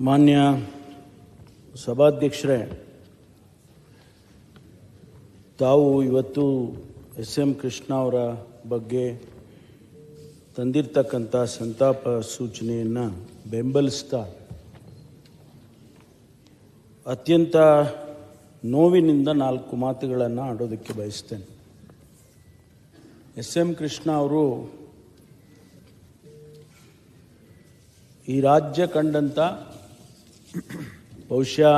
ಮಾನ್ಯ ಸಭಾಧ್ಯಕ್ಷರೇ, ತಾವು ಇವತ್ತು ಎಸ್ ಎಂ ಕೃಷ್ಣ ಅವರ ಬಗ್ಗೆ ತಂದಿರ್ತಕ್ಕಂಥ ಸಂತಾಪ ಸೂಚನೆಯನ್ನು ಬೆಂಬಲಿಸ್ತಾ, ಅತ್ಯಂತ ನೋವಿನಿಂದ ನಾಲ್ಕು ಮಾತುಗಳನ್ನು ಆಡೋದಕ್ಕೆ ಬಯಸ್ತೇನೆ. ಎಸ್ ಎಂ ಕೃಷ್ಣ ಅವರು ಈ ರಾಜ್ಯ ಕಂಡಂಥ ಬಹುಶಃ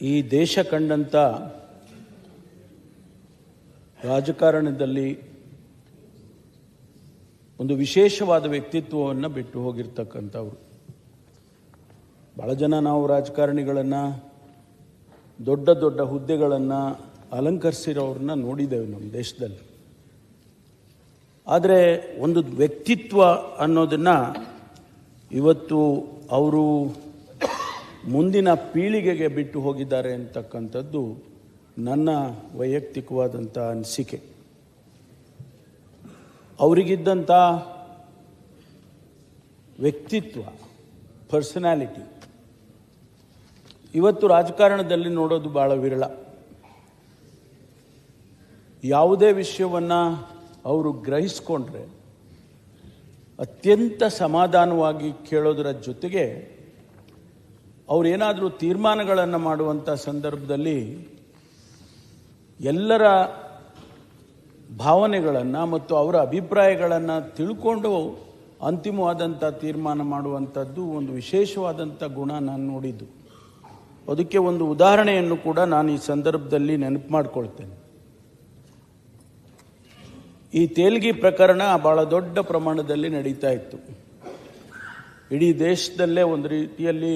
ಈ ದೇಶ ಕಂಡಂಥ ರಾಜಕಾರಣದಲ್ಲಿ ಒಂದು ವಿಶೇಷವಾದ ವ್ಯಕ್ತಿತ್ವವನ್ನು ಬಿಟ್ಟು ಹೋಗಿರ್ತಕ್ಕಂಥವ್ರು. ಭಾಳ ಜನ ನಾವು ರಾಜಕಾರಣಿಗಳನ್ನು, ದೊಡ್ಡ ದೊಡ್ಡ ಹುದ್ದೆಗಳನ್ನು ಅಲಂಕರಿಸಿರೋರನ್ನ ನೋಡಿದ್ದೇವೆ ನಮ್ಮ ದೇಶದಲ್ಲಿ. ಆದರೆ ಒಂದು ವ್ಯಕ್ತಿತ್ವ ಅನ್ನೋದನ್ನು ಇವತ್ತು ಅವರು ಮುಂದಿನ ಪೀಳಿಗೆಗೆ ಬಿಟ್ಟು ಹೋಗಿದ್ದಾರೆ ಅಂತಕ್ಕಂಥದ್ದು ನನ್ನ ವೈಯಕ್ತಿಕವಾದಂಥ ಅನಿಸಿಕೆ. ಅವರಿಗಿದ್ದಂಥ ವ್ಯಕ್ತಿತ್ವ, ಪರ್ಸನಾಲಿಟಿ ಇವತ್ತು ರಾಜಕಾರಣದಲ್ಲಿ ನೋಡೋದು ಭಾಳ ವಿರಳ. ಯಾವುದೇ ವಿಷಯವನ್ನು ಅವರು ಗ್ರಹಿಸ್ಕೊಂಡ್ರೆ ಅತ್ಯಂತ ಸಮಾಧಾನವಾಗಿ ಕೇಳೋದರ ಜೊತೆಗೆ ಅವರೇನಾದರೂ ತೀರ್ಮಾನಗಳನ್ನು ಮಾಡುವಂಥ ಸಂದರ್ಭದಲ್ಲಿ ಎಲ್ಲರ ಭಾವನೆಗಳನ್ನು ಮತ್ತು ಅವರ ಅಭಿಪ್ರಾಯಗಳನ್ನು ತಿಳ್ಕೊಂಡು ಅಂತಿಮವಾದಂಥ ತೀರ್ಮಾನ ಮಾಡುವಂಥದ್ದು ಒಂದು ವಿಶೇಷವಾದಂಥ ಗುಣ ನಾನು ನೋಡಿದ್ದು. ಅದಕ್ಕೆ ಒಂದು ಉದಾಹರಣೆಯನ್ನು ಕೂಡ ನಾನು ಈ ಸಂದರ್ಭದಲ್ಲಿ ನೆನಪು ಮಾಡ್ಕೊಳ್ತೇನೆ. ಈ ತೇಲ್ಗಿ ಪ್ರಕರಣ ಭಾಳ ದೊಡ್ಡ ಪ್ರಮಾಣದಲ್ಲಿ ನಡೀತಾ ಇತ್ತು. ಇಡೀ ದೇಶದಲ್ಲೇ ಒಂದು ರೀತಿಯಲ್ಲಿ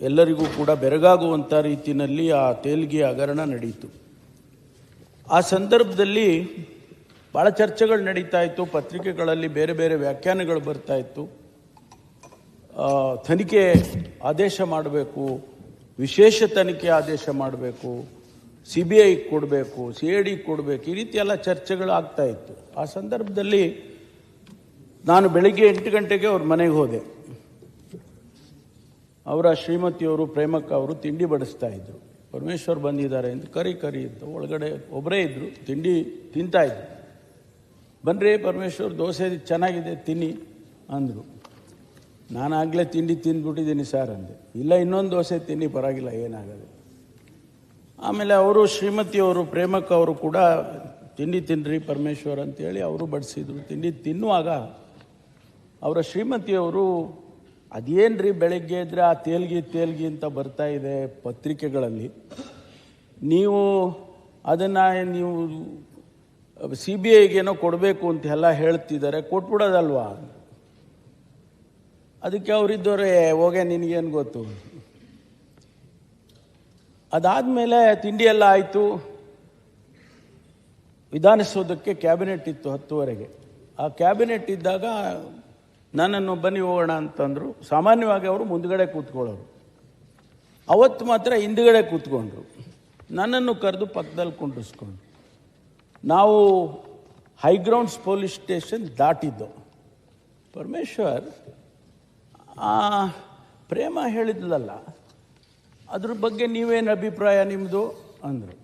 ಎಲ್ಲರಿಗೂ ಕೂಡ ಬೆರಗಾಗುವಂಥ ರೀತಿಯಲ್ಲಿ ಆ ತೇಲ್ಗಿ ಹಗರಣ ನಡೀತು. ಆ ಸಂದರ್ಭದಲ್ಲಿ ಭಾಳ ಚರ್ಚೆಗಳು ನಡೀತಾ ಇತ್ತು, ಪತ್ರಿಕೆಗಳಲ್ಲಿ ಬೇರೆ ಬೇರೆ ವ್ಯಾಖ್ಯಾನಗಳು ಬರ್ತಾ ಇತ್ತು. ತನಿಖೆ ಆದೇಶ ಮಾಡಬೇಕು, ವಿಶೇಷ ತನಿಖೆ ಆದೇಶ ಮಾಡಬೇಕು ಸಿ ಬಿ ಐ ಕೊಡಬೇಕು ಸಿ ಐ ಡಿ ಕೊಡಬೇಕು, ಈ ರೀತಿ ಎಲ್ಲ ಚರ್ಚೆಗಳು ಆಗ್ತಾ ಇತ್ತು. ಆ ಸಂದರ್ಭದಲ್ಲಿ ನಾನು ಬೆಳಿಗ್ಗೆ ಎಂಟು ಗಂಟೆಗೆ ಅವ್ರ ಮನೆಗೆ ಹೋದೆ. ಅವರ ಶ್ರೀಮತಿಯವರು ಪ್ರೇಮಕ್ಕ ಅವರು ತಿಂಡಿ ಬಡಿಸ್ತಾ ಇದ್ರು. ಪರಮೇಶ್ವರ್ ಬಂದಿದ್ದಾರೆ ಅಂತ ಕರಿ ಕರಿ ಅಂತ ಒಳಗಡೆ ಒಬ್ಬರೇ ಇದ್ದರು ತಿಂಡಿ ತಿಂತಾ ಇದ್ರು. ಬನ್ರಿ ಪರಮೇಶ್ವರ್, ದೋಸೆ ಚೆನ್ನಾಗಿದೆ, ತಿನ್ನಿ, ಅಂದರು. ನಾನಾಗಲೇ ತಿಂಡಿ ತಿಂದ್ಬಿಟ್ಟಿದ್ದೀನಿ ಸರ್, ಅಂದೆ. ಇಲ್ಲ, ಇನ್ನೊಂದು ದೋಸೆ ತಿನ್ನಿ, ಪರವಾಗಿಲ್ಲ ಏನಾಗದು ಆಮೇಲೆ ಅವರು ಶ್ರೀಮತಿಯವರು ಪ್ರೇಮಕ್ಕ ಅವರು ಕೂಡ ತಿಂಡಿ ತಿನ್ನಿರಿ ಪರಮೇಶ್ವರ್ ಅಂತೇಳಿ ಅವರು ಬಡಿಸಿದ್ರು. ತಿಂಡಿ ತಿನ್ನುವಾಗ ಅವರ ಶ್ರೀಮತಿಯವರು ರೀ ಬೆಳಗ್ಗೆ ಇದ್ದರೆ ಆ ತೇಲ್ಗಿ ತೇಲ್ಗಿ ಅಂತ ಬರ್ತಾ ಇದೆ ಪತ್ರಿಕೆಗಳಲ್ಲಿ. ನೀವು ಅದನ್ನು ನೀವು ಸಿ ಬಿ ಐಗೇನೋ ಕೊಡಬೇಕು ಅಂತ ಎಲ್ಲ ಹೇಳ್ತಿದ್ದಾರೆ, ಕೊಟ್ಬಿಡೋದಲ್ವಾ? ಅದಕ್ಕೆ ಅವರಿದ್ದವರೇ ಹೋಗೆ ನಿನಗೇನು ಗೊತ್ತು? ಅದಾದಮೇಲೆ ತಿಂಡಿ ಎಲ್ಲ ಆಯಿತು. ವಿಧಾನಸೌಧಕ್ಕೆ ಕ್ಯಾಬಿನೆಟ್ ಇತ್ತು ಹತ್ತುವರೆಗೆ. ಆ ಕ್ಯಾಬಿನೆಟ್ ಇದ್ದಾಗ ನನ್ನನ್ನು ಬನ್ನಿ ಹೋಗೋಣ ಅಂತಂದರು. ಸಾಮಾನ್ಯವಾಗಿ ಅವರು ಮುಂದ್ಗಡೆ ಕೂತ್ಕೊಳ್ಳೋರು. ಅವತ್ತು ಮಾತ್ರ ಹಿಂದ್ಗಡೆ ಕೂತ್ಕೊಂಡ್ರು. ನನ್ನನ್ನು ಕರೆದು ಪಕ್ಕದಲ್ಲಿ ಕುಂಡಿಸ್ಕೊಂಡ್ರು ನಾವು ಹೈಗ್ರೌಂಡ್ಸ್ ಪೊಲೀಸ್ ಸ್ಟೇಷನ್ ದಾಟಿದ್ದು. ಪರಮೇಶ್ವರ್ ಪ್ರೇಮ ಹೇಳಿದ್ಲಲ್ಲ ಅದ್ರ ಬಗ್ಗೆ ನೀವೇನು ಅಭಿಪ್ರಾಯ ನಿಮ್ಮದು ಅಂದರು.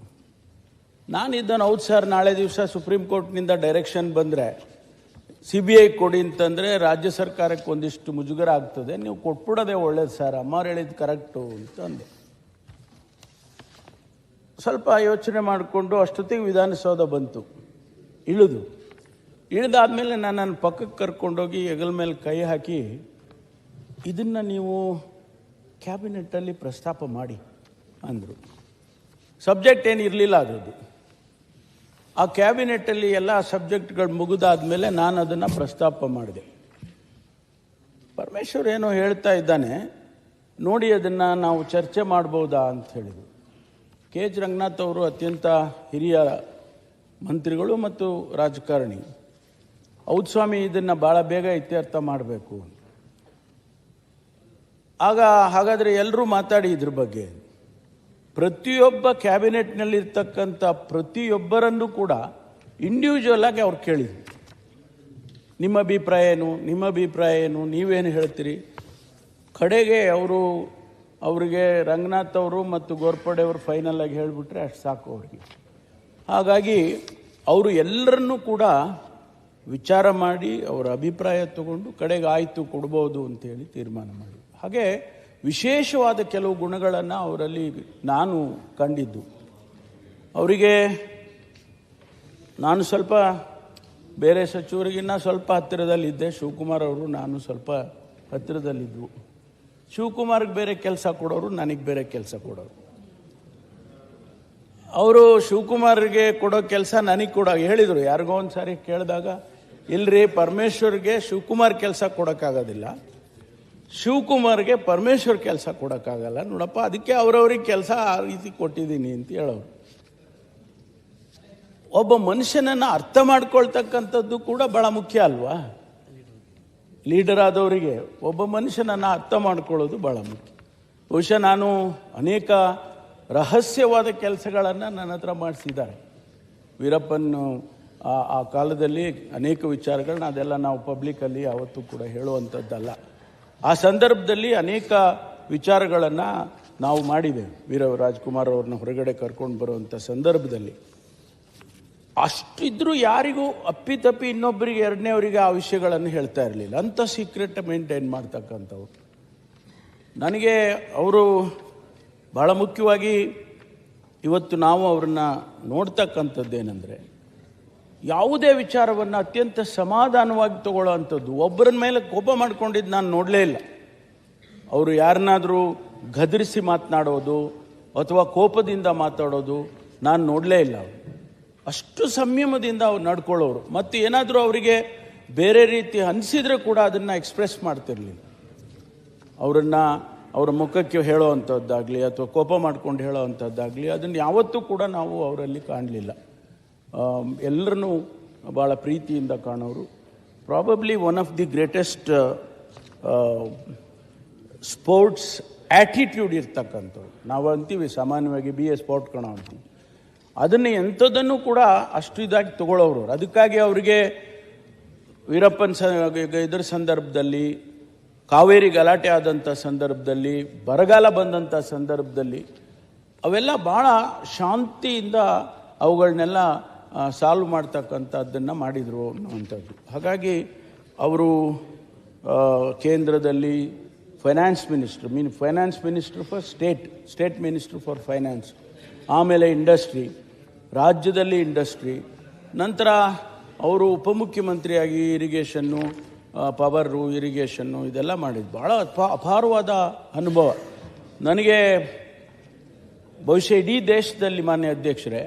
ನಾನಿದ್ದನು ಹೌದು ಸರ್, ನಾಳೆ ದಿವಸ ಸುಪ್ರೀಂ ಕೋರ್ಟ್ನಿಂದ ಡೈರೆಕ್ಷನ್ ಬಂದರೆ ಸಿ ಬಿ ಐ ಕೊಡಿ ಅಂತಂದರೆ ರಾಜ್ಯ ಸರ್ಕಾರಕ್ಕೆ ಒಂದಿಷ್ಟು ಮುಜುಗರ ಆಗ್ತದೆ. ನೀವು ಕೊಟ್ಬಿಡೋದೇ ಒಳ್ಳೇದು ಸರ್, ಅಮ್ಮವ್ರು ಹೇಳಿದ್ದು ಕರೆಕ್ಟು ಅಂತ ಅಂದೆ ಸ್ವಲ್ಪ ಯೋಚನೆ ಮಾಡಿಕೊಂಡು ಅಷ್ಟೊತ್ತಿಗೆ ವಿಧಾನಸೌಧ ಬಂತು. ಇಳಿದು. ಇಳಿದಾದ್ಮೇಲೆ ನಾನು ನನ್ನ ಪಕ್ಕಕ್ಕೆ ಕರ್ಕೊಂಡೋಗಿ ಹೆಗಲ ಮೇಲೆ ಕೈ ಹಾಕಿ, ಇದನ್ನು ನೀವು ಕ್ಯಾಬಿನೆಟ್ಟಲ್ಲಿ ಪ್ರಸ್ತಾಪ ಮಾಡಿ ಅಂದರು. ಸಬ್ಜೆಕ್ಟ್ ಏನು ಇರಲಿಲ್ಲ ಅದರದ್ದು. ಆ ಕ್ಯಾಬಿನೆಟ್ಟಲ್ಲಿ ಎಲ್ಲ ಸಬ್ಜೆಕ್ಟ್ಗಳು ಮುಗಿದಾದ್ಮೇಲೆ ನಾನು ಅದನ್ನು ಪ್ರಸ್ತಾಪ ಮಾಡಿದೆ. ಪರಮೇಶ್ವರ್ ಏನೋ ಹೇಳ್ತಾ ಇದ್ದಾನೆ, ನೋಡಿ ಅದನ್ನು ನಾವು ಚರ್ಚೆ ಮಾಡ್ಬೋದಾ ಅಂತ ಹೇಳಿದರು. ಕೆ ಎಚ್ ರಂಗನಾಥ್ ಅವರು ಅತ್ಯಂತ ಹಿರಿಯ ಮಂತ್ರಿಗಳು ಮತ್ತು ರಾಜಕಾರಣಿ. ಔದ್ಸ್ವಾಮಿ ಸ್ವಾಮಿ, ಇದನ್ನು ಭಾಳ ಬೇಗ ಇತ್ಯರ್ಥ ಮಾಡಬೇಕು ಆಗ ಹಾಗಾದರೆ ಎಲ್ಲರೂ ಮಾತಾಡಿ ಇದ್ರ ಬಗ್ಗೆ. ಪ್ರತಿಯೊಬ್ಬ ಕ್ಯಾಬಿನೆಟ್ನಲ್ಲಿರ್ತಕ್ಕಂಥ ಪ್ರತಿಯೊಬ್ಬರನ್ನು ಕೂಡ ಇಂಡಿವಿಜುವಲ್ ಆಗಿ ಅವ್ರು ಕೇಳಿದ್ರು ನಿಮ್ಮ ಅಭಿಪ್ರಾಯ ಏನು? ನಿಮ್ಮ ಅಭಿಪ್ರಾಯ ಏನು? ನೀವೇನು ಹೇಳ್ತೀರಿ? ಕಡೆಗೆ ಅವರು ಅವರಿಗೆ ರಂಗನಾಥ್ ಅವರು ಮತ್ತು ಗೋರ್ಪಡೆ ಅವರು ಫೈನಲ್ ಆಗಿ ಹೇಳಿಬಿಟ್ರೆ ಅಷ್ಟು ಸಾಕು ಅವರಿಗೆ. ಹಾಗಾಗಿ ಅವರು ಎಲ್ಲರನ್ನೂ ಕೂಡ ವಿಚಾರ ಮಾಡಿ ಅವರ ಅಭಿಪ್ರಾಯ ತಗೊಂಡು ಕಡೆಗೆ ಆಯಿತು ಕೊಡ್ಬೋದು ಅಂತೇಳಿ ತೀರ್ಮಾನ ಮಾಡಿ. ಹಾಗೆ ವಿಶೇಷವಾದ ಕೆಲವು ಗುಣಗಳನ್ನು ಅವರಲ್ಲಿ ನಾನು ಕಂಡಿದ್ದು. ಅವರಿಗೆ ನಾನು ಸ್ವಲ್ಪ ಬೇರೆ ಸಚಿವರಿಗಿನ್ನ ಸ್ವಲ್ಪ ಹತ್ತಿರದಲ್ಲಿದ್ದೆ, ಶಿವಕುಮಾರ್ ಅವರು ನಾನು ಸ್ವಲ್ಪ ಹತ್ತಿರದಲ್ಲಿದ್ದವು ಶಿವಕುಮಾರ್ಗೆ ಬೇರೆ ಕೆಲಸ ಕೊಡೋರು, ನನಗೆ ಬೇರೆ ಕೆಲಸ ಕೊಡೋರು. ಅವರು ಶಿವಕುಮಾರ್ಗೆ ಕೊಡೋ ಕೆಲಸ ನನಗೆ ಕೂಡ, ಹೇಳಿದರು, ಯಾರಿಗೋ ಒಂದು ಸಾರಿ ಕೇಳಿದಾಗ ಇಲ್ಲರಿ ಪರಮೇಶ್ವರ್ಗೆ ಶಿವಕುಮಾರ್ ಕೆಲಸ ಕೊಡೋಕ್ಕಾಗೋದಿಲ್ಲ. ಶಿವಕುಮಾರ್ಗೆ ಪರಮೇಶ್ವರ್ ಕೆಲಸ ಕೊಡೋಕ್ಕಾಗಲ್ಲ. ನೋಡಪ್ಪ, ಅದಕ್ಕೆ ಅವರವ್ರಿಗೆ ಕೆಲಸ ಆ ರೀತಿ ಕೊಟ್ಟಿದ್ದೀನಿ ಅಂತ ಹೇಳೋರು. ಒಬ್ಬ ಮನುಷ್ಯನನ್ನು ಅರ್ಥ ಮಾಡ್ಕೊಳ್ತಕ್ಕಂಥದ್ದು ಕೂಡ ಬಹಳ ಮುಖ್ಯ ಅಲ್ವಾ? ಲೀಡರ್ ಆದವರಿಗೆ ಒಬ್ಬ ಮನುಷ್ಯನನ್ನು ಅರ್ಥ ಮಾಡ್ಕೊಳ್ಳೋದು ಬಹಳ ಮುಖ್ಯ. ಬಹುಶಃ ನಾನು ಅನೇಕ ರಹಸ್ಯವಾದ ಕೆಲಸಗಳನ್ನು ನನ್ನ ಹತ್ರ ಮಾಡಿಸಿದ್ದಾರೆ. ವೀರಪ್ಪನ್, ಆ ಕಾಲದಲ್ಲಿ ಅನೇಕ ವಿಚಾರಗಳನ್ನ ಅದೆಲ್ಲ ನಾವು ಪಬ್ಲಿಕಲ್ಲಿ ಯಾವತ್ತೂ ಕೂಡ ಹೇಳುವಂಥದ್ದಲ್ಲ. ಆ ಸಂದರ್ಭದಲ್ಲಿ ಅನೇಕ ವಿಚಾರಗಳನ್ನು ನಾವು ಮಾಡಿದ್ದೇವೆ ವೀರ ರಾಜ್ಕುಮಾರ್ ಅವ್ರನ್ನ ಹೊರಗಡೆ ಕರ್ಕೊಂಡು ಬರುವಂಥ ಸಂದರ್ಭದಲ್ಲಿ. ಅಷ್ಟಿದ್ರೂ ಯಾರಿಗೂ ಅಪ್ಪಿತಪ್ಪಿ ಇನ್ನೊಬ್ಬರಿಗೆ ಎರಡನೇವರಿಗೆ ಆ ವಿಷಯಗಳನ್ನು ಹೇಳ್ತಾ ಇರಲಿಲ್ಲ. ಅಂಥ ಸೀಕ್ರೆಟ್ ಮೇಂಟೈನ್ ಮಾಡ್ತಕ್ಕಂಥವ್ರು. ನನಗೆ ಅವರು ಬಹಳ ಮುಖ್ಯವಾಗಿ ಇವತ್ತು ನಾವು ಅವ್ರನ್ನ ನೋಡ್ತಕ್ಕಂಥದ್ದೇನೆಂದರೆ ಯಾವುದೇ ವಿಚಾರವನ್ನು ಅತ್ಯಂತ ಸಮಾಧಾನವಾಗಿ ತಗೊಳ್ಳೋ ಅಂಥದ್ದು ಒಬ್ಬರನ್ನ ಮೇಲೆ ಕೋಪ ಮಾಡ್ಕೊಂಡಿದ್ದು ನಾನು ನೋಡಲೇ ಇಲ್ಲ. ಅವರು ಯಾರನ್ನಾದರೂ ಗದರಿಸಿ ಮಾತನಾಡೋದು ಅಥವಾ ಕೋಪದಿಂದ ಮಾತಾಡೋದು ನಾನು ನೋಡಲೇ ಇಲ್ಲ ಅವರು. ಅಷ್ಟು ಸಂಯಮದಿಂದ ಅವ್ರು ನಡ್ಕೊಳ್ಳೋರು. ಮತ್ತು ಏನಾದರೂ ಅವರಿಗೆ ಬೇರೆ ರೀತಿ ಅನಿಸಿದ್ರೆ ಕೂಡ ಅದನ್ನು ಎಕ್ಸ್ಪ್ರೆಸ್ ಮಾಡ್ತಿರಲಿಲ್ಲ. ಅವರನ್ನು ಅವರ ಮುಖಕ್ಕೆ ಹೇಳೋ ಅಂಥದ್ದಾಗಲಿ ಅಥವಾ ಕೋಪ ಮಾಡ್ಕೊಂಡು ಹೇಳೋ ಅಂಥದ್ದಾಗಲಿ ಅದನ್ನು ಯಾವತ್ತೂ ಕೂಡ ನಾವು ಅವರಲ್ಲಿ ಕಾಣಲಿಲ್ಲ. ಎಲ್ಲರನ್ನೂ ಭಾಳ ಪ್ರೀತಿಯಿಂದ ಕಾಣೋರು. Probably one of the greatest sports attitude ಇರ್ತಕ್ಕಂಥವ್ರು. ನಾವು ಅಂತೀವಿ ಸಾಮಾನ್ಯವಾಗಿ ಬಿ ಎ ಸ್ಪೋರ್ಟ್ ಕಣ ಅಂತೀವಿ. ಅದನ್ನು ಎಂಥದನ್ನು ಕೂಡ ಅಷ್ಟು ಇದಾಗಿ ತಗೊಳ್ಳೋರು. ಅದಕ್ಕಾಗಿ ಅವರಿಗೆ ವೀರಪ್ಪನ್ ಸ ಇದರ ಸಂದರ್ಭದಲ್ಲಿ, ಕಾವೇರಿ ಗಲಾಟೆ ಆದಂಥ ಸಂದರ್ಭದಲ್ಲಿ, ಬರಗಾಲ ಬಂದಂಥ ಸಂದರ್ಭದಲ್ಲಿ, ಅವೆಲ್ಲ ಭಾಳ ಶಾಂತಿಯಿಂದ ಅವುಗಳನ್ನೆಲ್ಲ ಸಾಲ್ವ್ ಮಾಡ್ತಕ್ಕಂಥದ್ದನ್ನು ಮಾಡಿದರು ಅನ್ನುವಂಥದ್ದು. ಹಾಗಾಗಿ ಅವರು ಕೇಂದ್ರದಲ್ಲಿ finance minister mean finance minister for state state minister for finance ಆಮೇಲೆ ಇಂಡಸ್ಟ್ರಿ ರಾಜ್ಯದಲ್ಲಿ ಇಂಡಸ್ಟ್ರಿ ನಂತರ ಅವರು ಉಪಮುಖ್ಯಮಂತ್ರಿಯಾಗಿ ಇರಿಗೇಷನ್ನು ಪವರು ಇರಿಗೇಷನ್ನು ಇದೆಲ್ಲ ಮಾಡಿದ್ದು ಭಾಳ ಅಪ, ಅಪಾರವಾದ ಅನುಭವ. ನನಗೆ ಬಹುಶಃ ಇಡೀ ದೇಶದಲ್ಲಿ ಮಾನ್ಯ ಅಧ್ಯಕ್ಷರೇ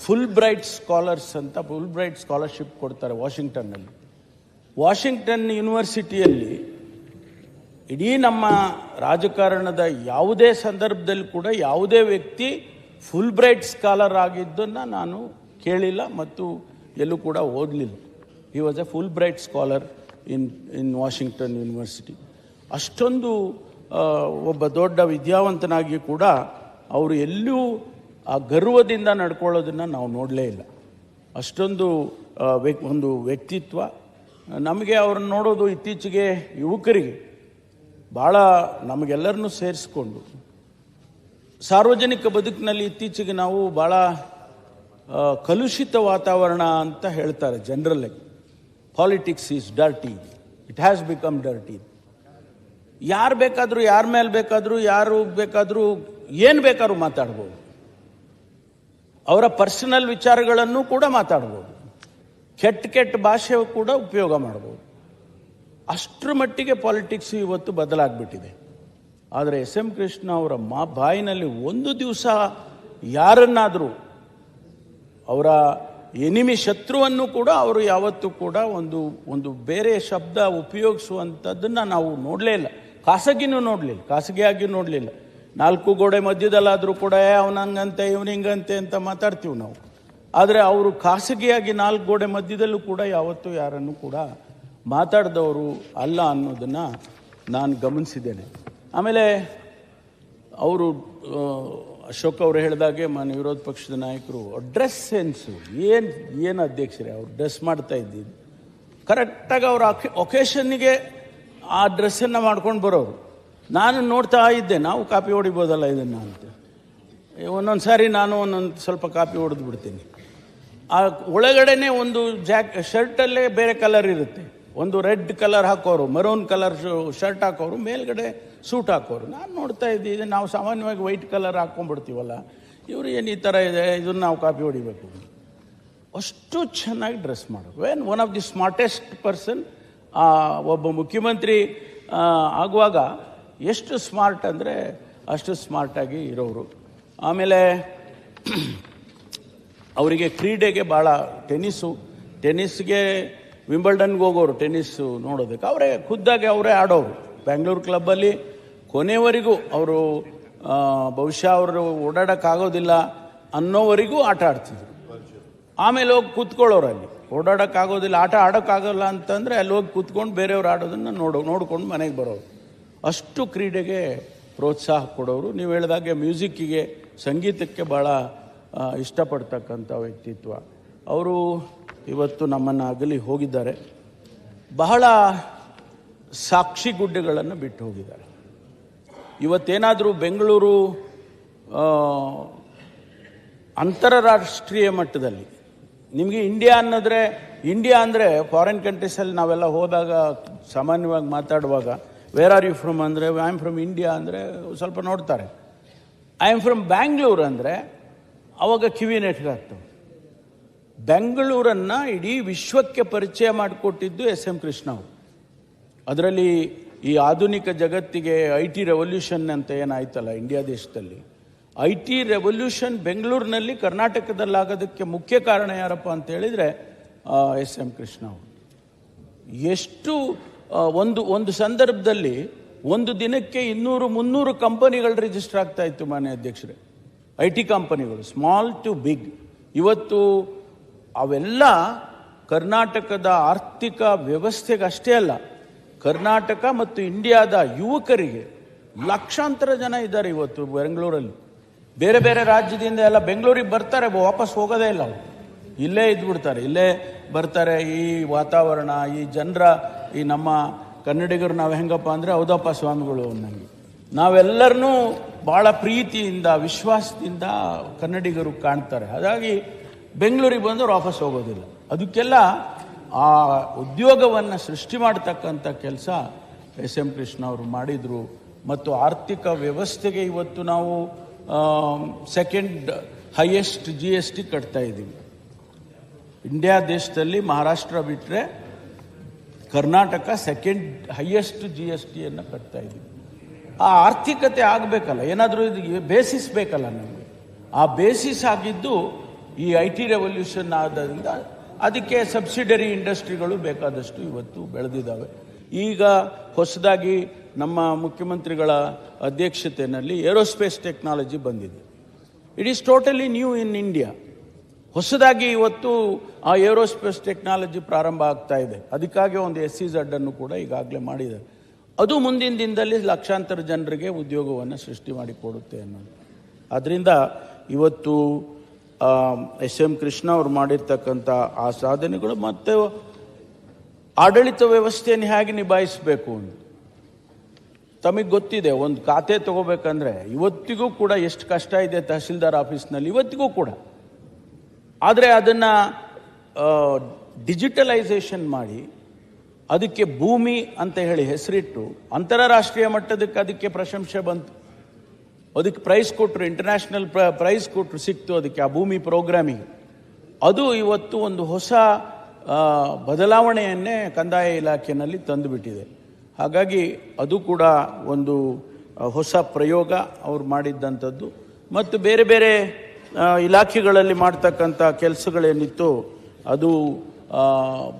ಫುಲ್ ಬ್ರೈಟ್ ಸ್ಕಾಲರ್ಸ್ ಅಂತ ಫುಲ್ ಬ್ರೈಟ್ ಸ್ಕಾಲರ್ಶಿಪ್ ಕೊಡ್ತಾರೆ ವಾಷಿಂಗ್ಟನ್ನಲ್ಲಿ ವಾಷಿಂಗ್ಟನ್ ಯೂನಿವರ್ಸಿಟಿಯಲ್ಲಿ ಇಡೀ ನಮ್ಮ ರಾಜಕಾರಣದ ಯಾವುದೇ ಸಂದರ್ಭದಲ್ಲಿ ಕೂಡ ಯಾವುದೇ ವ್ಯಕ್ತಿ ಫುಲ್ ಬ್ರೈಟ್ ಸ್ಕಾಲರ್ ಆಗಿದ್ದನ್ನು ನಾನು ಕೇಳಿಲ್ಲ ಮತ್ತು ಎಲ್ಲೂ ಕೂಡ ಓದಲಿಲ್ಲ. ಈ was a Fulbright scholar in in Washington university ಅಷ್ಟೊಂದು ಒಬ್ಬ ದೊಡ್ಡ ವಿದ್ಯಾವಂತನಾಗಿ ಕೂಡ ಅವರು ಎಲ್ಲೂ ಆ ಗರ್ವದಿಂದ ನಡ್ಕೊಳ್ಳೋದನ್ನು ನಾವು ನೋಡಲೇ ಇಲ್ಲ. ಅಷ್ಟೊಂದು ವ್ಯಕ್- ಒಂದು ವ್ಯಕ್ತಿತ್ವ, ನಮಗೆ ಅವ್ರನ್ನ ನೋಡೋದು ಇತ್ತೀಚೆಗೆ ಯುವಕರಿಗೆ ಭಾಳ ನಮಗೆಲ್ಲರನ್ನೂ ಸೇರಿಸ್ಕೊಂಡು, ಸಾರ್ವಜನಿಕ ಬದುಕಿನಲ್ಲಿ ಇತ್ತೀಚೆಗೆ ನಾವು ಭಾಳ ಕಲುಷಿತ ವಾತಾವರಣ ಅಂತ ಹೇಳ್ತಾರೆ ಜನರಲ್ಲಾಗಿ politics is dirty it has become dirty ಯಾರು ಬೇಕಾದರೂ, ಯಾರ ಮೇಲೆ ಬೇಕಾದರೂ, ಯಾರು ಬೇಕಾದರೂ, ಏನು ಬೇಕಾದ್ರೂ ಮಾತಾಡ್ಬೋದು. ಅವರ ಪರ್ಸನಲ್ ವಿಚಾರಗಳನ್ನು ಕೂಡ ಮಾತಾಡ್ಬೋದು. ಕೆಟ್ಟ ಕೆಟ್ಟ ಭಾಷೆ ಕೂಡ ಉಪಯೋಗ ಮಾಡ್ಬೋದು. ಅಷ್ಟರ ಮಟ್ಟಿಗೆ ಪಾಲಿಟಿಕ್ಸ್ ಇವತ್ತು ಬದಲಾಗ್ಬಿಟ್ಟಿದೆ. ಆದರೆ ಎಸ್ ಎಂ ಕೃಷ್ಣ ಅವರ ಮಾ ಬಾಯಿನಲ್ಲಿ ಒಂದು ದಿವಸ ಯಾರನ್ನಾದರೂ ಅವರ ಎನಿಮಿ ಶತ್ರುವನ್ನು ಕೂಡ ಅವರು ಯಾವತ್ತೂ ಕೂಡ ಒಂದು ಒಂದು ಬೇರೆ ಶಬ್ದ ಉಪಯೋಗಿಸುವಂಥದ್ದನ್ನು ನಾವು ನೋಡಲೇ ಇಲ್ಲ. ಖಾಸಗಿನೂ ನೋಡಲಿಲ್ಲ ಖಾಸಗಿಯಾಗಿ ನೋಡಲಿಲ್ಲ. ನಾಲ್ಕು ಗೋಡೆ ಮಧ್ಯದಲ್ಲಾದರೂ ಕೂಡ ಅವನಂಗಂತೆ ಇವನಿಂಗಂತೆ ಅಂತ ಮಾತಾಡ್ತೀವಿ ನಾವು. ಆದರೆ ಅವರು ಖಾಸಗಿಯಾಗಿ ನಾಲ್ಕು ಗೋಡೆ ಮಧ್ಯದಲ್ಲೂ ಕೂಡ ಯಾವತ್ತೂ ಯಾರನ್ನು ಕೂಡ ಮಾತಾಡಿದವರು ಅಲ್ಲ ಅನ್ನೋದನ್ನು ನಾನು ಗಮನಿಸಿದ್ದೇನೆ. ಆಮೇಲೆ ಅವರು ಅಶೋಕ್ ಅವರು ಹೇಳಿದಾಗೆ ಮಾನ್ಯ ವಿರೋಧ ಪಕ್ಷದ ನಾಯಕರು, ಡ್ರೆಸ್ ಸೆನ್ಸು, ಏನು ಏನು ಅಧ್ಯಕ್ಷರೇ, ಅವ್ರು ಡ್ರೆಸ್ ಮಾಡ್ತಾ ಇದ್ದಿದ್ದು ಕರೆಕ್ಟಾಗಿ ಅವರು ಒಕೇಶನ್ನಿಗೆ ಆ ಡ್ರೆಸ್ಸನ್ನು ಮಾಡ್ಕೊಂಡು ಬರೋರು. ನಾನು ನೋಡ್ತಾ ಇದ್ದೆ, ನಾವು ಕಾಪಿ ಹೊಡಿಬೋದಲ್ಲ ಇದನ್ನು ಅಂತ. ಒಂದೊಂದು ಸಾರಿ ನಾನು ಒಂದೊಂದು ಸ್ವಲ್ಪ ಕಾಪಿ ಹೊಡೆದು ಬಿಡ್ತೀನಿ. ಆ ಒಳಗಡೆನೆ ಒಂದು ಜಾಕ್, ಶರ್ಟಲ್ಲೇ ಬೇರೆ ಕಲರ್ ಇರುತ್ತೆ. ಒಂದು ರೆಡ್ ಕಲರ್ ಹಾಕೋರು ಮರೂನ್ ಕಲರ್ ಶರ್ಟ್ ಹಾಕೋರು, ಮೇಲ್ಗಡೆ ಸೂಟ್ ಹಾಕೋರು. ನಾನು ನೋಡ್ತಾ ಇದ್ದೀನಿ ನಾವು ಸಾಮಾನ್ಯವಾಗಿ ವೈಟ್ ಕಲರ್ ಹಾಕ್ಕೊಂಡ್ಬಿಡ್ತೀವಲ್ಲ ಇವರು ಏನು ಈ ಥರ ಇದೆ, ಇದನ್ನು ನಾವು ಕಾಪಿ ಹೊಡಿಬೇಕು. ಅಷ್ಟು ಚೆನ್ನಾಗಿ ಡ್ರೆಸ್ ಮಾಡೋದು when one of the smartest person ಒಬ್ಬ ಮುಖ್ಯಮಂತ್ರಿ ಆಗುವಾಗ ಎಷ್ಟು ಸ್ಮಾರ್ಟ್ ಅಂದರೆ ಅಷ್ಟು ಸ್ಮಾರ್ಟಾಗಿ ಇರೋರು. ಆಮೇಲೆ ಅವರಿಗೆ ಕ್ರೀಡೆಗೆ ಭಾಳ ಟೆನ್ನಿಸ್ಸು ಟೆನ್ನಿಸ್ಗೆ ವಿಂಬಲ್ಡನ್ಗೆ ಹೋಗೋರು ಟೆನ್ನಿಸ್ಸು ನೋಡೋದಕ್ಕೆ ಅವರೇ ಖುದ್ದಾಗಿ ಅವರೇ ಆಡೋರು. ಬ್ಯಾಂಗ್ಳೂರು ಕ್ಲಬ್ಬಲ್ಲಿ ಕೊನೆವರೆಗೂ ಅವರು ಬಹುಶಃ ಅವರು ಓಡಾಡೋಕ್ಕಾಗೋದಿಲ್ಲ ಅನ್ನೋವರೆಗೂ ಆಟ ಆಡ್ತಿದ್ರು. ಆಮೇಲೆ ಹೋಗಿ ಕೂತ್ಕೊಳ್ಳೋರು ಅಲ್ಲಿ ಓಡಾಡೋಕ್ಕಾಗೋದಿಲ್ಲ, ಆಟ ಆಡೋಕ್ಕಾಗಲ್ಲ ಅಂತಂದರೆ ಅಲ್ಲಿ ಹೋಗಿ ಕೂತ್ಕೊಂಡು ಬೇರೆಯವ್ರು ಆಡೋದನ್ನು ನೋಡೋ, ನೋಡ್ಕೊಂಡು ಮನೆಗೆ ಬರೋರು. ಅಷ್ಟು ಕ್ರೀಡೆಗೆ ಪ್ರೋತ್ಸಾಹ ಕೊಡೋರು. ನೀವು ಹೇಳಿದಾಗೆ ಮ್ಯೂಸಿಕ್ಕಿಗೆ, ಸಂಗೀತಕ್ಕೆ ಭಾಳ ಇಷ್ಟಪಡ್ತಕ್ಕಂಥ ವ್ಯಕ್ತಿತ್ವ. ಅವರು ಇವತ್ತು ನಮ್ಮನ್ನು ಅಗಲಿ ಹೋಗಿದ್ದಾರೆ. ಬಹಳ ಸಾಕ್ಷಿ ಗುಡ್ಡೆಗಳನ್ನು ಬಿಟ್ಟು ಹೋಗಿದ್ದಾರೆ. ಇವತ್ತೇನಾದರೂ ಬೆಂಗಳೂರು ಅಂತರರಾಷ್ಟ್ರೀಯ ಮಟ್ಟದಲ್ಲಿ, ನಿಮಗೆ ಇಂಡಿಯಾ ಅನ್ನೋದ್ರೆ, ಇಂಡಿಯಾ ಅಂದರೆ ಫಾರಿನ್ ಕಂಟ್ರೀಸಲ್ಲಿ ನಾವೆಲ್ಲ ಹೋದಾಗ ಸಾಮಾನ್ಯವಾಗಿ ಮಾತಾಡುವಾಗ ವೇರ್ ಆರ್ ಯು ಫ್ರಮ್ ಅಂದರೆ ಐ ಆಮ್ ಫ್ರಮ್ ಇಂಡಿಯಾ ಅಂದರೆ, ಸ್ವಲ್ಪ ನೋಡ್ತಾರೆ. ಐ ಆಮ್ ಫ್ರಮ್ ಬ್ಯಾಂಗ್ಳೂರ್ ಅಂದರೆ, ಅವಾಗ ಕಿವಿ ನೆಟ್ಗಾಗ್ತವೆ ಬೆಂಗಳೂರನ್ನು ಇಡೀ ವಿಶ್ವಕ್ಕೆ ಪರಿಚಯ ಮಾಡಿಕೊಟ್ಟಿದ್ದು ಎಸ್ ಎಂ ಕೃಷ್ಣ ಅವರು. ಅದರಲ್ಲಿ ಈ ಆಧುನಿಕ ಜಗತ್ತಿಗೆ ಐ ಟಿ ರೆವಲ್ಯೂಷನ್ ಅಂತ ಏನಾಯ್ತಲ್ಲ ಇಂಡಿಯಾ ದೇಶದಲ್ಲಿ. ಐ ಟಿ ರೆವಲ್ಯೂಷನ್ ಬೆಂಗಳೂರಿನಲ್ಲಿ ಕರ್ನಾಟಕದಲ್ಲಾಗೋದಕ್ಕೆ ಮುಖ್ಯ ಕಾರಣ ಯಾರಪ್ಪ ಅಂತ ಹೇಳಿದರೆ ಎಸ್ ಎಂ ಕೃಷ್ಣ ಅವರು. ಎಷ್ಟು ಒಂದು ಒಂದು ಸಂದರ್ಭದಲ್ಲಿ ಒಂದು ದಿನಕ್ಕೆ ಇನ್ನೂರು, ಮುನ್ನೂರು ಕಂಪನಿಗಳು ರಿಜಿಸ್ಟರ್ ಆಗ್ತಾ ಇತ್ತು ಮಾನ್ಯ ಅಧ್ಯಕ್ಷರೇ. ಐ ಟಿ ಕಂಪನಿಗಳು ಸ್ಮಾಲ್ ಟು ಬಿಗ್ ಇವತ್ತು ಅವೆಲ್ಲ ಕರ್ನಾಟಕದ ಆರ್ಥಿಕ ವ್ಯವಸ್ಥೆಗೆ ಅಷ್ಟೇ ಅಲ್ಲ, ಕರ್ನಾಟಕ ಮತ್ತು ಇಂಡಿಯಾದ ಯುವಕರಿಗೆ ಲಕ್ಷಾಂತರ ಜನ ಇದ್ದಾರೆ ಇವತ್ತು ಬೆಂಗಳೂರಲ್ಲಿ. ಬೇರೆ ಬೇರೆ ರಾಜ್ಯದಿಂದ ಎಲ್ಲ ಬೆಂಗಳೂರಿಗೆ ಬರ್ತಾರೆ, ವಾಪಸ್ ಹೋಗೋದೇ ಇಲ್ಲ ಅವರು. ಇಲ್ಲೇ ಇದ್ಬಿಡ್ತಾರೆ, ಇಲ್ಲೇ ಬರ್ತಾರೆ ಈ ವಾತಾವರಣ, ಈ ಜನರ, ಈ ನಮ್ಮ ಕನ್ನಡಿಗರು ನಾವು ಹೆಂಗಪ್ಪ ಅಂದರೆ ಹೌದಪ್ಪ ಸ್ವಾಮಿಗಳು ಅನ್ನಂಗೆ. ನಾವೆಲ್ಲರನ್ನೂ ಭಾಳ ಪ್ರೀತಿಯಿಂದ, ವಿಶ್ವಾಸದಿಂದ ಕನ್ನಡಿಗರು ಕಾಣ್ತಾರೆ. ಹಾಗಾಗಿ ಬೆಂಗಳೂರಿಗೆ ಬಂದವರು ವಾಪಸ್ ಹೋಗೋದಿಲ್ಲ. ಅದಕ್ಕೆಲ್ಲ ಆ ಉದ್ಯೋಗವನ್ನು ಸೃಷ್ಟಿ ಮಾಡ್ತಕ್ಕಂಥ ಕೆಲಸ ಎಸ್ ಎಂ ಕೃಷ್ಣ ಅವರು ಮಾಡಿದರು. ಮತ್ತು ಆರ್ಥಿಕ ವ್ಯವಸ್ಥೆಗೆ ಇವತ್ತು ನಾವು second highest G S T ಕಟ್ತಾ ಇದ್ದೀವಿ. ಇಂಡಿಯಾ ದೇಶದಲ್ಲಿ ಮಹಾರಾಷ್ಟ್ರ ಬಿಟ್ಟರೆ Karnataka second highest G S ಟಿಯನ್ನು ಕಟ್ತಾ ಇದ್ದೀವಿ. ಆ ಆರ್ಥಿಕತೆ ಆಗಬೇಕಲ್ಲ, ಏನಾದರೂ ಇದು ಬೇಸಿಸ್ ಬೇಕಲ್ಲ ನಮಗೆ. ಆ ಬೇಸಿಸ್ ಆಗಿದ್ದು ಈ ಐ ಟಿ ರೆವಲ್ಯೂಷನ್ ಆದ್ದರಿಂದ ಅದಕ್ಕೆ ಸಬ್ಸಿಡರಿ ಇಂಡಸ್ಟ್ರಿಗಳು ಬೇಕಾದಷ್ಟು ಇವತ್ತು ಬೆಳೆದಿದ್ದಾವೆ. ಈಗ ಹೊಸದಾಗಿ ನಮ್ಮ ಮುಖ್ಯಮಂತ್ರಿಗಳ ಅಧ್ಯಕ್ಷತೆಯಲ್ಲಿ ಏರೋಸ್ಪೇಸ್ ಟೆಕ್ನಾಲಜಿ ಬಂದಿದೆ. It is totally new in India ಹೊಸದಾಗಿ ಇವತ್ತು ಆ ಏರೋಸ್ಪೇಸ್ ಟೆಕ್ನಾಲಜಿ ಪ್ರಾರಂಭ ಆಗ್ತಾ ಇದೆ. ಅದಕ್ಕಾಗಿ ಒಂದು ಎಸ್ ಸಿ ಝಡ್ ಅನ್ನು ಕೂಡ ಈಗಾಗಲೇ ಮಾಡಿದ್ದಾರೆ. ಅದು ಮುಂದಿನ ದಿನದಲ್ಲಿ ಲಕ್ಷಾಂತರ ಜನರಿಗೆ ಉದ್ಯೋಗವನ್ನು ಸೃಷ್ಟಿ ಮಾಡಿಕೊಡುತ್ತೆ ಅನ್ನೋದು. ಅದರಿಂದ ಇವತ್ತು ಎಸ್ ಎಂ ಕೃಷ್ಣ ಅವರು ಮಾಡಿರ್ತಕ್ಕಂಥ ಆ ಸಾಧನೆಗಳು ಮತ್ತು ಆಡಳಿತ ವ್ಯವಸ್ಥೆಯನ್ನು ಹೇಗೆ ನಿಭಾಯಿಸಬೇಕು ಅಂತ. ತಮಗೆ ಗೊತ್ತಿದೆ, ಒಂದು ಖಾತೆ ತಗೋಬೇಕಂದ್ರೆ ಇವತ್ತಿಗೂ ಕೂಡ ಎಷ್ಟು ಕಷ್ಟ ಇದೆ ತಹಸೀಲ್ದಾರ್ ಆಫೀಸ್ನಲ್ಲಿ, ಇವತ್ತಿಗೂ ಕೂಡ. ಆದರೆ ಅದನ್ನು ಡಿಜಿಟಲೈಸೇಷನ್ ಮಾಡಿ, ಅದಕ್ಕೆ ಭೂಮಿ ಅಂತ ಹೇಳಿ ಹೆಸರಿಟ್ಟು, ಅಂತಾರಾಷ್ಟ್ರೀಯ ಮಟ್ಟದಕ್ಕೆ ಅದಕ್ಕೆ ಪ್ರಶಂಸೆ ಬಂತು. ಅದಕ್ಕೆ ಪ್ರೈಸ್ ಕೊಟ್ಟರು ಇಂಟರ್ನ್ಯಾಷನಲ್ ಪ್ರೈಸ್ ಕೊಟ್ಟರು ಸಿಕ್ತು ಅದಕ್ಕೆ ಆ ಭೂಮಿ ಪ್ರೋಗ್ರಾಮಿಗೆ ಅದು ಇವತ್ತು ಒಂದು ಹೊಸ ಬದಲಾವಣೆಯನ್ನೇ ಕಂದಾಯ ಇಲಾಖೆಯಲ್ಲಿ ತಂದುಬಿಟ್ಟಿದೆ. ಹಾಗಾಗಿ ಅದು ಕೂಡ ಒಂದು ಹೊಸ ಪ್ರಯೋಗ ಅವರು ಮಾಡಿದ್ದಂಥದ್ದು. ಮತ್ತು ಬೇರೆ ಬೇರೆ ಇಲಾಖೆಗಳಲ್ಲಿ ಮಾಡ್ತಕ್ಕಂಥ ಕೆಲಸಗಳೇನಿತ್ತು, ಅದು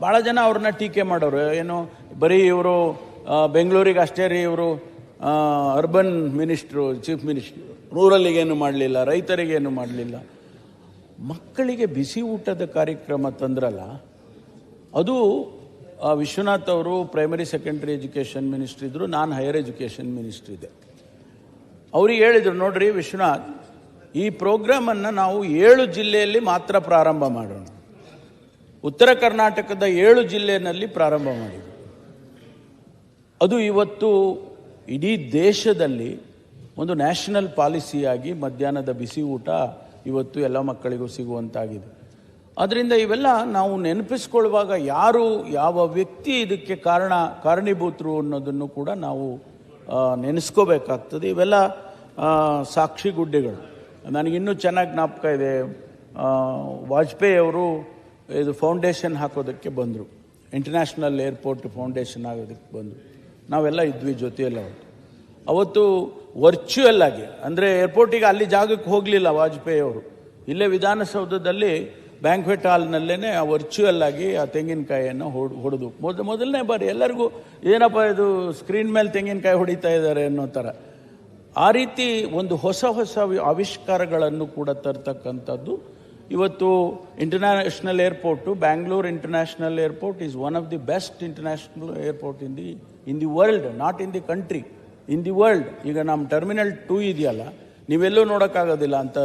ಭಾಳ ಜನ ಅವ್ರನ್ನ ಟೀಕೆ ಮಾಡೋರು. ಏನು, ಬರೀ ಇವರು ಬೆಂಗಳೂರಿಗೆ ಅಷ್ಟೇ ರೀ ಇವರು ಅರ್ಬನ್ ಮಿನಿಸ್ಟ್ರು, ಚೀಫ್ ಮಿನಿಸ್ಟ್ರು. ರೂರಲ್ಲಿಗೇನು ಮಾಡಲಿಲ್ಲ, ರೈತರಿಗೇನು ಮಾಡಲಿಲ್ಲ. ಮಕ್ಕಳಿಗೆ ಬಿಸಿ ಊಟದ ಕಾರ್ಯಕ್ರಮ ತಂದ್ರಲ್ಲ, ಅದು ವಿಶ್ವನಾಥ್ ಅವರು ಪ್ರೈಮರಿ ಸೆಕೆಂಡ್ರಿ ಎಜುಕೇಷನ್ ಮಿನಿಸ್ಟ್ರ್ ಇದ್ದರು ನಾನು ಹೈಯರ್ ಎಜುಕೇಷನ್ ಮಿನಿಸ್ಟ್ರ್ ಇದ್ದೆ. ಅವ್ರಿಗೆ ಹೇಳಿದರು, ನೋಡ್ರಿ ವಿಶ್ವನಾಥ್ ಈ ಪ್ರೋಗ್ರಾಮನ್ನು ನಾವು ಏಳು ಜಿಲ್ಲೆಯಲ್ಲಿ ಮಾತ್ರ ಪ್ರಾರಂಭ ಮಾಡೋಣ. ಉತ್ತರ ಕರ್ನಾಟಕದ ಏಳು ಜಿಲ್ಲೆಯಲ್ಲಿ ಪ್ರಾರಂಭ ಮಾಡಿದ್ವಿ ಅದು ಇವತ್ತು ಇಡೀ ದೇಶದಲ್ಲಿ ಒಂದು ನ್ಯಾಷನಲ್ ಪಾಲಿಸಿಯಾಗಿ ಮಧ್ಯಾಹ್ನದ ಬಿಸಿ ಊಟ ಇವತ್ತು ಎಲ್ಲ ಮಕ್ಕಳಿಗೂ ಸಿಗುವಂತಾಗಿದೆ. ಅದರಿಂದ ಇವೆಲ್ಲ ನಾವು ನೆನಪಿಸ್ಕೊಳ್ಳುವಾಗ ಯಾರು ಯಾವ ವ್ಯಕ್ತಿ ಇದಕ್ಕೆ ಕಾರಣ, ಕಾರಣೀಭೂತರು ಅನ್ನೋದನ್ನು ಕೂಡ ನಾವು ನೆನೆಸ್ಕೋಬೇಕಾಗ್ತದೆ. ಇವೆಲ್ಲ ಸಾಕ್ಷಿ ಸಾಕ್ಷಿಗುಡ್ಡೆಗಳು ನನಗಿನ್ನೂ ಚೆನ್ನಾಗಿ ಜ್ಞಾಪಕ ಇದೆ. ವಾಜಪೇಯಿ ಅವರು ಇದು ಫೌಂಡೇಶನ್ ಹಾಕೋದಕ್ಕೆ ಬಂದರು. ಇಂಟರ್ನ್ಯಾಷನಲ್ ಏರ್ಪೋರ್ಟ್ ಫೌಂಡೇಶನ್ ಆಗೋದಕ್ಕೆ ಬಂದರು. ನಾವೆಲ್ಲ ಇದ್ವಿ ಜೊತೆಯಲ್ಲಿ ಅವತ್ತು ಅವತ್ತು ವರ್ಚುವಲ್ ಆಗಿ, ಅಂದರೆ ಏರ್ಪೋರ್ಟಿಗೆ ಅಲ್ಲಿ ಜಾಗಕ್ಕೆ ಹೋಗಲಿಲ್ಲ ವಾಜಪೇಯಿ ಅವರು. ಇಲ್ಲೇ ವಿಧಾನಸೌಧದಲ್ಲಿ ಬ್ಯಾಂಕ್ವೆಟ್ ಹಾಲ್ನಲ್ಲೇ ಆ ವರ್ಚುವಲ್ ಆಗಿ ಆ ತೆಂಗಿನಕಾಯಿಯನ್ನು ಹೊಡ್, ಹೊಡೆದು. ಮೊದ, ಮೊದಲನೇ ಬಾರಿ ಎಲ್ಲರಿಗೂ ಏನಪ್ಪ ಇದು ಸ್ಕ್ರೀನ್ ಮೇಲೆ ತೆಂಗಿನಕಾಯಿ ಹೊಡಿತಾ ಇದ್ದಾರೆ ಅನ್ನೋ ಥರ ಆ ರೀತಿ ಒಂದು ಹೊಸ ಹೊಸ ಆವಿಷ್ಕಾರಗಳನ್ನು ಕೂಡ ತರ್ತಕ್ಕಂಥದ್ದು. ಇವತ್ತು international airport Bangalore international airport is one of the best international airport in the in the world not in the country in the world ಈಗ ನಮ್ಮ ಟರ್ಮಿನಲ್ ಟೂ ಇದೆಯಲ್ಲ, ನೀವೆಲ್ಲೂ ನೋಡೋಕ್ಕಾಗೋದಿಲ್ಲ ಅಂತ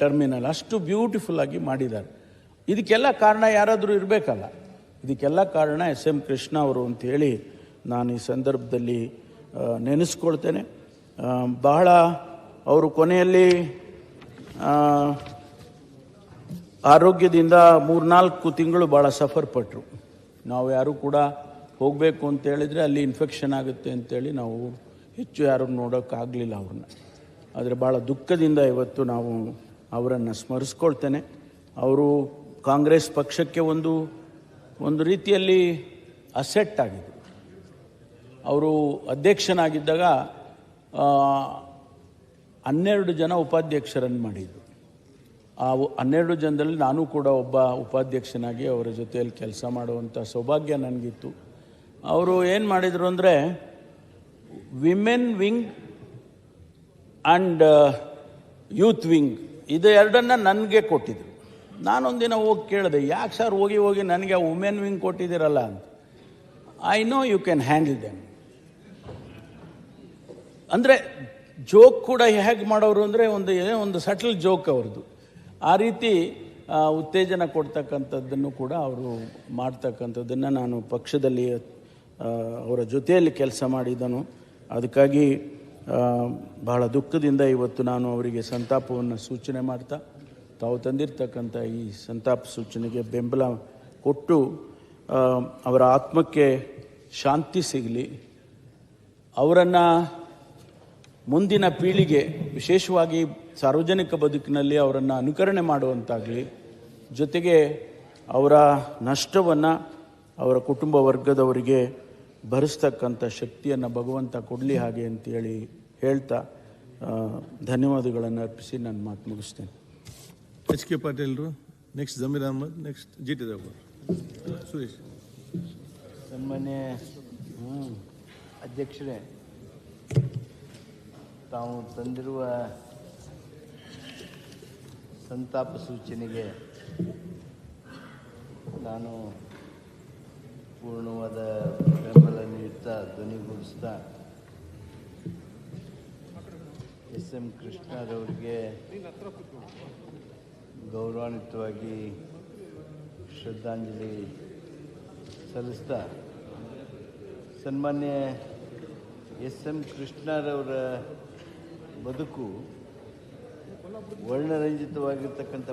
ಟರ್ಮಿನಲ್ ಅಷ್ಟು ಬ್ಯೂಟಿಫುಲ್ ಆಗಿ ಮಾಡಿದ್ದಾರೆ. ಇದಕ್ಕೆಲ್ಲ ಕಾರಣ ಯಾರಾದರೂ ಇರಬೇಕಲ್ಲ? ಇದಕ್ಕೆಲ್ಲ ಕಾರಣ ಎಸ್ ಎಂ ಕೃಷ್ಣ ಅವರು ಹೇಳಿ ನಾನು ಈ ಸಂದರ್ಭದಲ್ಲಿ ನೆನೆಸ್ಕೊಳ್ತೇನೆ. ಬಹಳ ಅವರು ಕೊನೆಯಲ್ಲಿ ಆರೋಗ್ಯದಿಂದ ಮೂರ್ನಾಲ್ಕು ತಿಂಗಳು ಭಾಳ ಸಫರ್ ಪಟ್ಟರು ನಾವು ಯಾರೂ ಕೂಡ ಹೋಗಬೇಕು ಅಂತ ಹೇಳಿದರೆ ಅಲ್ಲಿ ಇನ್ಫೆಕ್ಷನ್ ಆಗುತ್ತೆ ಅಂತೇಳಿ ನಾವು ಹೆಚ್ಚು ಯಾರೂ ನೋಡೋಕ್ಕಾಗಲಿಲ್ಲ ಅವ್ರನ್ನ. ಆದರೆ ಭಾಳ ದುಃಖದಿಂದ ಇವತ್ತು ನಾವು ಅವರನ್ನು ಸ್ಮರಿಸ್ಕೊಳ್ತೇನೆ. ಅವರು ಕಾಂಗ್ರೆಸ್ ಪಕ್ಷಕ್ಕೆ ಒಂದು ಒಂದು ರೀತಿಯಲ್ಲಿ ಅಸೆಟ್ ಆಗಿದ್ದರು ಅವರು ಅಧ್ಯಕ್ಷನಾಗಿದ್ದಾಗ ಹನ್ನೆರಡು ಜನ ಉಪಾಧ್ಯಕ್ಷರನ್ನು ಮಾಡಿದರು ಆ ಹನ್ನೆರಡು ಜನದಲ್ಲಿ ನಾನು ಕೂಡ ಒಬ್ಬ ಉಪಾಧ್ಯಕ್ಷನಾಗಿ ಅವರ ಜೊತೆಯಲ್ಲಿ ಕೆಲಸ ಮಾಡುವಂಥ ಸೌಭಾಗ್ಯ ನನಗಿತ್ತು. ಅವರು ಏನು ಮಾಡಿದರು ಅಂದರೆ women wing and youth wing ಇದು ಎರಡನ್ನ ನನಗೆ ಕೊಟ್ಟಿದ್ರು. ನಾನೊಂದಿನ ಹೋಗಿ ಕೇಳಿದೆ, ಯಾಕೆ ಸರ್ ಹೋಗಿ ಹೋಗಿ ನನಗೆ ವುಮೆನ್ ವಿಂಗ್ ಕೊಟ್ಟಿದ್ದೀರಲ್ಲ ಅಂತ. I know you can handle them ಅಂದರೆ ಜೋಕ್ ಕೂಡ ಹೇಗೆ ಮಾಡೋರು ಅಂದರೆ ಒಂದು ಏನೋ ಒಂದು ಸಟಲ್ ಜೋಕ್ ಅವ್ರದ್ದು. ಆ ರೀತಿ ಉತ್ತೇಜನ ಕೊಡ್ತಕ್ಕಂಥದ್ದನ್ನು ಕೂಡ ಅವರು ಮಾಡ್ತಕ್ಕಂಥದ್ದನ್ನು ನಾನು ಪಕ್ಷದಲ್ಲಿ ಅವರ ಜೊತೆಯಲ್ಲಿ ಕೆಲಸ ಮಾಡಿದನು. ಅದಕ್ಕಾಗಿ ಬಹಳ ದುಃಖದಿಂದ ಇವತ್ತು ನಾನು ಅವರಿಗೆ ಸಂತಾಪವನ್ನು ಸೂಚನೆ ಮಾಡ್ತಾ, ತಾವು ತಂದಿರ್ತಕ್ಕಂಥ ಈ ಸಂತಾಪ ಸೂಚನೆಗೆ ಬೆಂಬಲ ಕೊಟ್ಟು ಅವರ ಆತ್ಮಕ್ಕೆ ಶಾಂತಿ ಸಿಗಲಿ, ಅವರನ್ನು ಮುಂದಿನ ಪೀಳಿಗೆ ವಿಶೇಷವಾಗಿ ಸಾರ್ವಜನಿಕ ಬದುಕಿನಲ್ಲಿ ಅವರನ್ನು ಅನುಕರಣೆ ಮಾಡುವಂತಾಗಲಿ ಜೊತೆಗೆ ಅವರ ನಷ್ಟವನ್ನು ಅವರ ಕುಟುಂಬ ವರ್ಗದವರಿಗೆ ಭರಿಸ್ತಕ್ಕಂಥ ಶಕ್ತಿಯನ್ನು ಭಗವಂತ ಕೊಡಲಿ ಹಾಗೆ ಅಂತೇಳಿ ಹೇಳ್ತಾ ಧನ್ಯವಾದಗಳನ್ನು ಅರ್ಪಿಸಿ ನನ್ನ ಮಾತು ಮುಗಿಸ್ತೇನೆ. H K ಪಾಟೀಲ್ರು next Zameer Ahmed next G T Suresh ಸನ್ಮಾನ್ಯ ಅಧ್ಯಕ್ಷರೇ. ತಾವು ತಂದಿರುವ ಸಂತಾಪ ಸೂಚನೆಗೆ ನಾನು ಪೂರ್ಣವಾದ ಬೆಂಬಲ ನೀಡುತ್ತಾ ಧ್ವನಿಗೂಡಿಸ್ತಾ ಎಸ್ ಎಂ ಕೃಷ್ಣರವರಿಗೆ ಗೌರವಾನ್ವಿತವಾಗಿ ಶ್ರದ್ಧಾಂಜಲಿ ಸಲ್ಲಿಸ್ತಾ ಸನ್ಮಾನ್ಯ ಎಸ್ ಎಂ ಕೃಷ್ಣರವರ ಬದುಕು ವರ್ಣರಂಜಿತವಾಗಿರ್ತಕ್ಕಂಥ